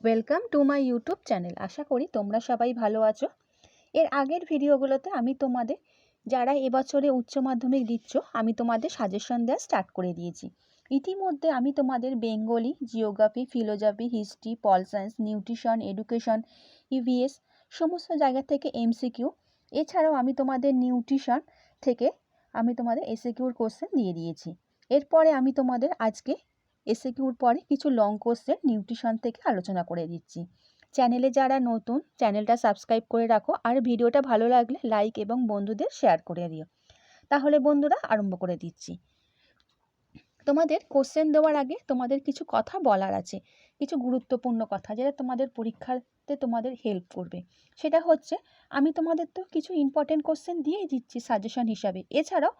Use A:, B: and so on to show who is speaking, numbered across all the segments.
A: Welcome to my YouTube channel আশা করি তোমরা সবাই ভালো আছো। এর আগের ভিডিওগুলোতে আমি তোমাদের, যারা এবছরে উচ্চ মাধ্যমিক দিচ্ছ, আমি তোমাদের সাজেশন দেওয়া স্টার্ট করে দিয়েছি। ইতিমধ্যে আমি তোমাদের Bengali geography philosophy history pol science nutrition education EVS সমস্ত জায়গা থেকে এমসিকিউ এছাড়াও আমি তোমাদের নিউট্রিশন থেকে আমি তোমাদের এসিকিউর কোশ্চেন দিয়ে দিয়েছি। এরপরে আমি তোমাদের আজকে এসিকিউর পরে কিছু লং কোর্সের নিউট্রিশন থেকে আলোচনা করে দিচ্ছি। চ্যানেলে যারা নতুন চ্যানেলটা সাবস্ক্রাইব করে রাখো আর ভিডিওটা ভালো লাগলে লাইক এবং বন্ধুদের শেয়ার করে দিও। তাহলে বন্ধুরা আরম্ভ করে দিচ্ছি। তোমাদের কোশ্চেন দেওয়ার আগে তোমাদের কিছু কথা বলার আছে। কিছু গুরুত্বপূর্ণ কথা যেটা তোমাদের পরীক্ষাতে তোমাদের হেল্প করবে। সেটা হচ্ছে, আমি তোমাদের তো কিছু ইম্পর্টেন্ট কোশ্চেন দিয়েই দিচ্ছি সাজেশন হিসাবে। এছাড়াও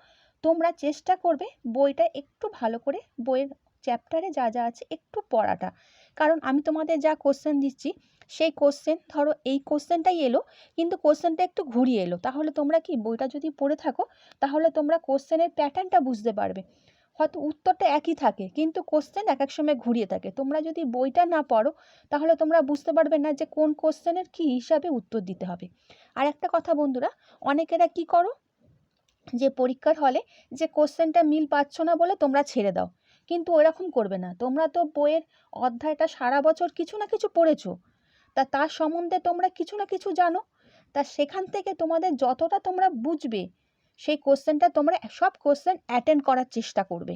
A: তোমরা চেষ্টা করবে বইটা একটু ভালো করে বইয়ের চ্যাপ্টারে যা যা আছে একটু পড়াটা। কারণ আমি তোমাদের যা কোশ্চেন দিচ্ছি, সেই কোশ্চেন ধরো এই কোশ্চেনটাই এলো, কিন্তু কোশ্চেনটা একটু ঘুরিয়ে এলো। তাহলে তোমরা কি, বইটা যদি পড়ে থাকো, তাহলে তোমরা কোশ্চেনের প্যাটার্নটা বুঝতে পারবে। হয়তো উত্তরটা একই থাকে, কিন্তু কোশ্চেন এক এক সময় ঘুরিয়ে থাকে। তোমরা যদি বইটা না পড়ো, তাহলে তোমরা বুঝতে পারবে না যে কোন কোশ্চেনের কী হিসাবে উত্তর দিতে হবে। আর একটা কথা বন্ধুরা, অনেকেরা কি করো, যে পরীক্ষার হলে যে কোশ্চেনটা মিল পাচ্ছ না বলে তোমরা ছেড়ে দাও। কিন্তু ওরকম করবে না। তোমরা তো বইয়ের অধ্যায়টা সারা বছর কিছু না কিছু পড়েছো। তা তার সম্বন্ধে তোমরা কিছু না কিছু জানো। তা সেখান থেকে তোমাদের যতটা তোমরা বুঝবে, সেই কোশ্চেনটা তোমরা সব কোশ্চেন অ্যাটেন্ড করার চেষ্টা করবে।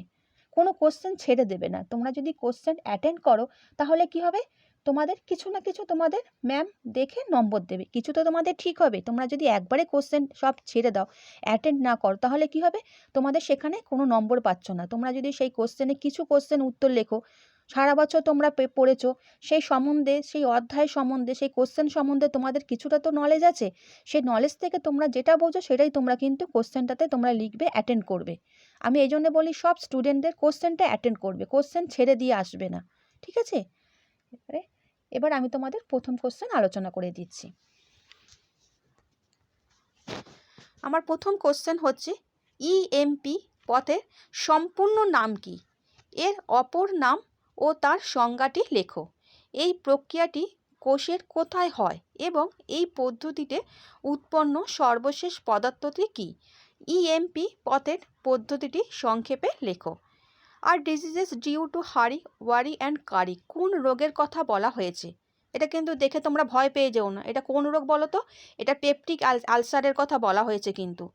A: কোনো কোশ্চেন ছেড়ে দেবে না। তোমরা যদি কোশ্চেন অ্যাটেন্ড করো, তাহলে কি হবে? তোমাদের কিছু না কিছু তোমাদের ম্যাম দেখে নম্বর দেবে। কিছু তো তোমাদের ঠিক হবে। তোমরা যদি একবারে কোশ্চেন সব ছেড়ে দাও অ্যাটেন্ড না করো, তাহলে কি হবে? তোমাদের সেখানে কোনো নম্বর পাচ্ছ না। তোমরা যদি সেই কোশ্চেনে কিছু কোশ্চেন উত্তর লেখো, সারা বছর তোমরা পড়েছো, সেই সম্বন্ধে, সেই অধ্যায় সম্বন্ধে, সেই কোশ্চেন সম্বন্ধে তোমাদের কিছুটা তো নলেজ আছে। সেই নলেজ থেকে তোমরা যেটা বোঝো সেটাই তোমরা কিন্তু কোশ্চেনটাতে তোমরা লিখবে অ্যাটেন্ড করবে। আমি এই জন্য বলি, সব স্টুডেন্টদের কোশ্চেনটা অ্যাটেন্ড করবে। কোশ্চেন ছেড়ে দিয়ে আসবে না। ঠিক আছে? এবারে এবার আমি তোমাদের প্রথম কোশ্চেন আলোচনা করে দিচ্ছি। আমার প্রথম কোশ্চেন হচ্ছে ইএমপি পথের সম্পূর্ণ নাম কি? এর অপর নাম ও তার সংজ্ঞাটি লেখো। এই প্রক্রিয়াটি কোষের কোথায় হয় এবং এই পদ্ধতিতে উৎপন্ন সর্বশেষ পদার্থটি কী? ইএমপি পথের পদ্ধতিটি সংক্ষেপে লেখো। আর ডিজিজেস ডিউ টু হারি ওয়ারি অ্যান্ড কারি কোন রোগের কথা বলা হয়েছে? এটা কিন্তু দেখে তোমরা ভয় পেয়ে যেও না। এটা কোন রোগ বলো তো? এটা পেপটিক আলসারের কথা বলা হয়েছে কিন্তু।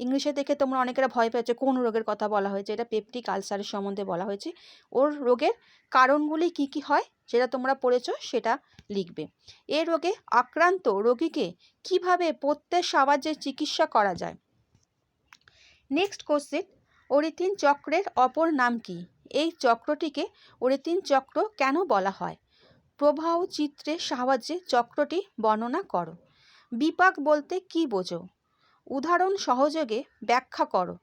A: ইংলিশে দেখে তোমরা অনেকেরা ভয় পেয়েছে কোন রোগের কথা বলা হয়েছে। এটা পেপটিক আলসারের সম্বন্ধে বলা হয়েছে। ওর রোগের কারণগুলি কি কি হয়? যেটা তোমরা পড়েছো সেটা লিখবে। এ রোগে আক্রান্ত রোগীকে কীভাবে প্রত্যেক সাহায্যে চিকিৎসা করা যায়? নেক্সট কোশ্চেন অরিতিন চক্রের অপর নাম কি? এই চক্রটিকে অরিতিন চক্র কেন বলা হয়? প্রবাহ চিত্রের সাহায্যে চক্রটি বর্ণনা করো। বিপাক বলতে কি বোঝো? উদাহরণ সহযোগে ব্যাখ্যা করো।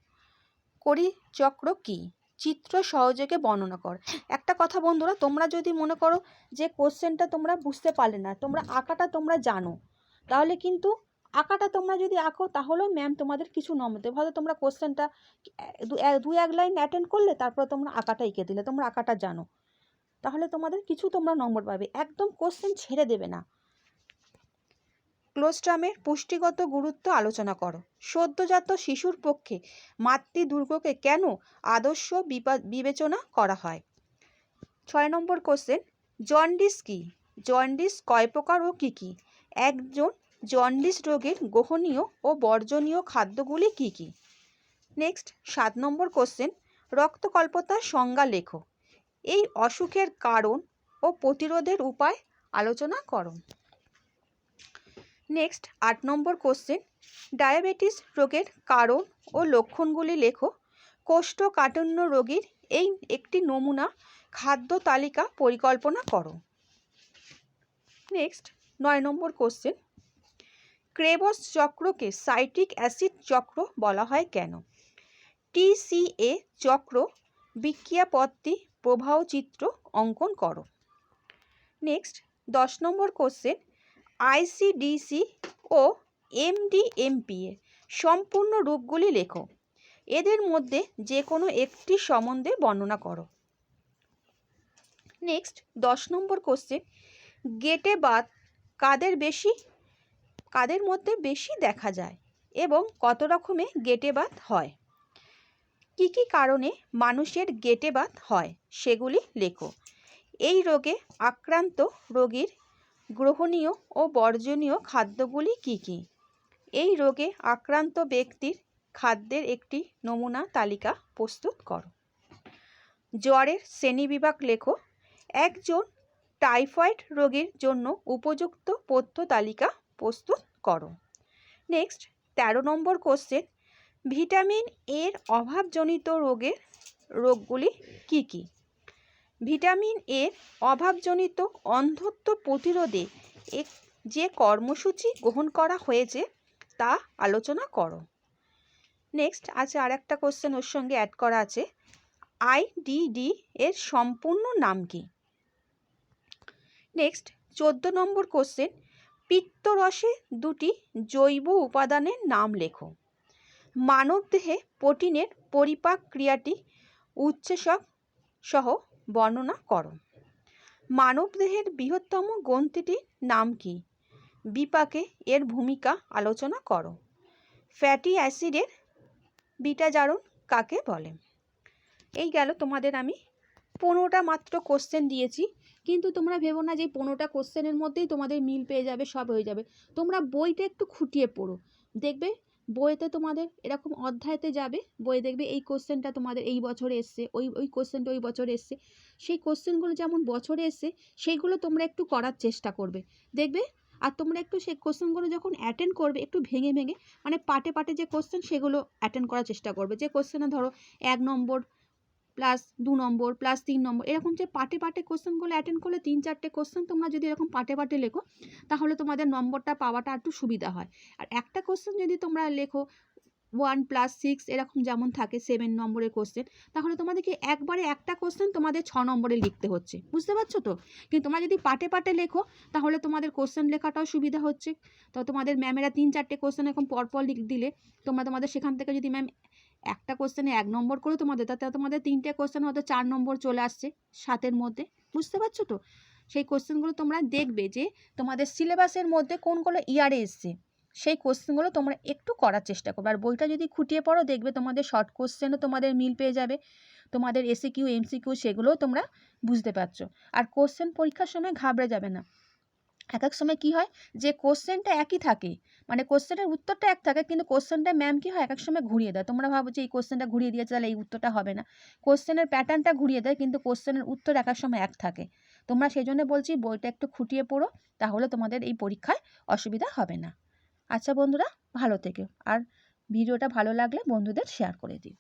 A: করি চক্র কি? চিত্র সহযোগে বর্ণনা কর। একটা কথা বন্ধুরা, তোমরা যদি মনে করো যে কোশ্চেনটা তোমরা বুঝতে পারলে না, তোমরা আঁকাটা তোমরা জানো, তাহলে কিন্তু আঁকাটা তোমরা যদি আঁকো, তাহলেও ম্যাম তোমাদের কিছু নম্বর দেবে হয়তো তোমরা কোশ্চেনটা দু, এক লাইন অ্যাটেন্ড করলে, তারপর তোমরা আঁকাটা এঁকে দিলে। তোমরা আঁকাটা জানো। তাহলে তোমাদের কিছু তোমরা নম্বর পাবে। একদম কোশ্চেন ছেড়ে দেবে না। ক্লোস্ট্রামের পুষ্টিগত গুরুত্ব আলোচনা করো। সদ্যজাত শিশুর পক্ষে মাতৃদুর্গকে কেন আদর্শ বিবেচনা করা হয়? ছয় নম্বর কোশ্চেন জন্ডিস কি? জন্ডিস কয় প্রকার ও কী কী? একজন জন্ডিস রোগের গ্রহণীয় ও বর্জনীয় খাদ্যগুলি কি কি? নেক্সট সাত নম্বর কোশ্চেন রক্তকল্পতার সংজ্ঞা লেখো। এই অসুখের কারণ ও প্রতিরোধের উপায় আলোচনা করো। নেক্সট আট নম্বর কোশ্চেন ডায়াবেটিস রোগের কারণ ও লক্ষণগুলি লেখো। কোষ্ঠকাঠিন্য রোগীর এই একটি নমুনা খাদ্য তালিকা পরিকল্পনা করো। নেক্সট নয় নম্বর কোশ্চেন ক্রেবস চক্রকে সাইট্রিক অ্যাসিড চক্র বলা হয় কেন? টিসিএ চক্র বিক্রিয়াপত্তি প্রবাহ চিত্র অঙ্কন করো। নেক্সট, দশ নম্বর কোশ্চেন আইসিডিসি ও এমডিএমপিএ সম্পূর্ণ রূপগুলি লেখো। এদের মধ্যে যে কোনো একটি সম্বন্ধে বর্ণনা করো। নেক্সট, দশ নম্বর কোশ্চেন, গেটে বাত কাদের বেশি? কাদের মধ্যে বেশি দেখা যায় এবং কত রকমের গেটে বাত হয়? কি কি কারণে মানুষের গেটে বাত হয় সেগুলি লেখো। এই রোগে আক্রান্ত রোগীর গ্রহণীয় ও বর্জনীয় খাদ্যগুলি কি কি? এই রোগে আক্রান্ত ব্যক্তির খাদ্যের একটি নমুনা তালিকা প্রস্তুত করো। জ্বরের শ্রেণীবিভাগ লেখো। একজন টাইফয়েড রোগীর জন্য উপযুক্ত পথ্য তালিকা প্রস্তুত করো। নেক্সট তেরো নম্বর কোশ্চেন ভিটামিন এর অভাবজনিত রোগের রোগগুলি কি কি? ভিটামিন এর অভাবজনিত অন্ধত্ব প্রতিরোধে এক, যে কর্মসূচি গ্রহণ করা হয়েছে তা আলোচনা করো। নেক্সট আছে আর একটা কোশ্চেন ওর সঙ্গে অ্যাড করা আছে। আইডিডি এর সম্পূর্ণ নাম কি? নেক্সট চোদ্দ নম্বর কোশ্চেন পিত্তরসে দুটি জৈব উপাদানের নাম লেখো। মানবদেহে প্রোটিনের পরিপাক ক্রিয়াটি উচ্ছেসক সহ বর্ণনা করো। মানবদেহের বৃহত্তম গ্রন্থিটির নাম কি? বিপাকে এর ভূমিকা আলোচনা করো। ফ্যাটি অ্যাসিডের বিটাজারণ কাকে বলে? এই গেল তোমাদের আমি পনেরোটা মাত্র কোশ্চেন দিয়েছি। কিন্তু তোমরা ভেবো না যে পনেরোটা কোশ্চেনের মধ্যেই তোমাদের মিল পেয়ে যাবে, সব হয়ে যাবে। তোমরা বইটা একটু খুঁটিয়ে পড়ো। দেখবে বইতে তোমাদের এরকম অধ্যায়তে যাবে, বই দেখবে এই কোশ্চেনটা তোমাদের এই বছরে এসছে, ওই ওই কোশ্চেনটা ওই বছরে এসছে। সেই কোশ্চেনগুলো যেমন বছরে এসছে, সেইগুলো তোমরা একটু করার চেষ্টা করবে। দেখবে? আর তোমরা একটু সেই কোশ্চেনগুলো যখন অ্যাটেন্ড করবে, একটু ভেঙে ভেঙে মানে পাটে পাটে যে কোশ্চেন সেগুলো অ্যাটেন্ড করার চেষ্টা করবে। যে কোশ্চেনে ধরো এক নম্বর প্লাস দু নম্বর প্লাস তিন নম্বর, এরকম যে পাটে পাটে কোশ্চেনগুলো অ্যাটেন্ড করলে তিন চারটে কোশ্চেন তোমরা যদি এরকম পাটে পাটে লেখো, তাহলে তোমাদের নম্বরটা পাওয়াটা একটু সুবিধা হয়। আর একটা কোশ্চেন যদি তোমরা লেখো ওয়ান প্লাস সিক্স এরকম যেমন থাকে সেভেন নম্বরের কোশ্চেন তাহলে তোমাদেরকে একবারে একটা কোশ্চেন তোমাদের ছ নম্বরে লিখতে হচ্ছে। বুঝতে পারছ তো? কিন্তু তোমরা যদি পাটে পাটে লেখো, তাহলে তোমাদের কোশ্চেন লেখাটাও সুবিধা হচ্ছে। তো তোমাদের ম্যামেরা তিন চারটে কোশ্চেন এরকম পরপর লিখ দিলে, তোমরা তোমাদের সেখান থেকে যদি ম্যাম একটা কোশ্চেনে এক নম্বর করে তোমাদের, তাতে তোমাদের তিনটে কোশ্চেন হয়তো চার নম্বর চলে আসছে সাতের মধ্যে, বুঝতে পারছ তো? সেই কোশ্চেনগুলো তোমরা দেখবে যে তোমাদের সিলেবাসের মধ্যে কোন কোনগুলো ইয়ারে এসছে, সেই কোশ্চেনগুলো তোমরা একটু করার চেষ্টা করবে। আর বইটা যদি খুঁটিয়ে পড়ো, দেখবে তোমাদের শর্ট কোশ্চেনও তোমাদের মিল পেয়ে যাবে। তোমাদের এসি কিউ এমসি কিউ সেগুলোও তোমরা বুঝতে পারছ। আর কোশ্চেন পরীক্ষার সময় ঘাবড়ে যাবে না। এক এক সময় কী হয় যে কোশ্চেনটা একই থাকে মানে কোশ্চেনের উত্তরটা এক থাকে, কিন্তু কোশ্চেনটা ম্যাম কী হয় এক এক সময় ঘুরিয়ে দেয়। তোমরা ভাবো যে এই কোশ্চেনটা ঘুরিয়ে দিয়েছে, তাহলে এই উত্তরটা হবে না। কোশ্চেনের প্যাটার্নটা ঘুরিয়ে দেয়, কিন্তু কোশ্চেনের উত্তর এক এক সময় এক থাকে। তোমরা সেই জন্য বলছি, বইটা একটু খুঁটিয়ে পড়ো, তাহলে তোমাদের এই পরীক্ষায় অসুবিধা হবে না। আচ্ছা বন্ধুরা, ভালো থেকো। আর ভিডিওটা ভালো লাগলে বন্ধুদের শেয়ার করে দিও।